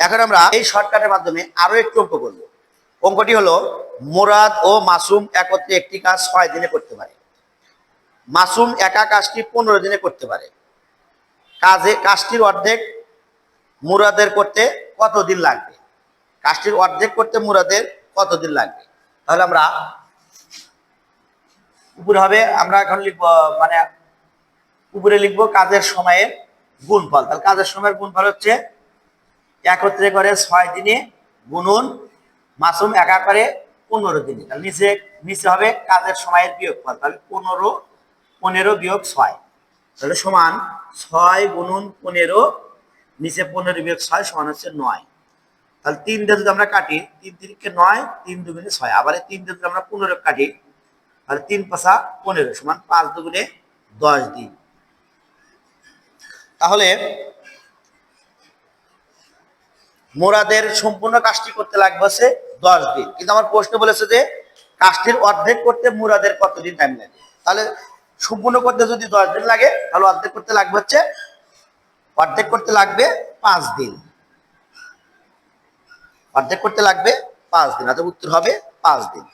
এখন আমরা এই শর্টকাটের মাধ্যমে আরও একটু অঙ্ক করব। অঙ্কটি হলো, মুরাদ ও মাসুম একত্রে একটি কাজ ছয় দিনে করতে পারে। মাসুম একা কাজটি পনেরো দিনে করতে পারে। কাজে, কাজটির অর্ধেক মুরাদের করতে কতদিন লাগবে? কাজটির অর্ধেক করতে মুরাদের কতদিন লাগবে? তাহলে আমরা উপরে হবে, আমরা এখন লিখব মানে উপরে লিখব কাজের সময়ের গুণফল। তাহলে কাজের সময়ের গুণফল হচ্ছে একত্রে করে ছয় দিনে গুণন মাসুম একা করে পনেরো দিনে। তাহলে নিচে নিচে হবে কাজের সময়ের বিয়োগফল, তাহলে পনেরো পনেরো বিয়োগ ছয়। তাহলে সমান ছয় গুণন পনেরো, নিচে পনেরো বিয়োগ ছয় সমান হচ্ছে নয়। তাহলে তিন দিয়ে যদি আমরা কাটি, তিন তিনকে নয়, তিন দুগুণে ছয়। আবার তিন দিয়ে যদি আমরা পনেরো কাটি, তাহলে তিন পাশা পনেরো সমান পাঁচ দুগুণে দশ দিন। তাহলে মোরাদের সম্পূর্ণ কাজটি করতে লাগবে হচ্ছে দশ দিন। কিন্তু আমার প্রশ্ন বলেছে যে, কাজটির অর্ধেক করতে মুরাদের কতদিন টাইম লাগে? তাহলে সম্পূর্ণ করতে যদি দশ দিন লাগে, তাহলে অর্ধেক করতে লাগবে হচ্ছে, অর্ধেক করতে লাগবে পাঁচ দিন। অর্ধেক করতে লাগবে পাঁচ দিন, অর্থাৎ উত্তর হবে পাঁচ দিন।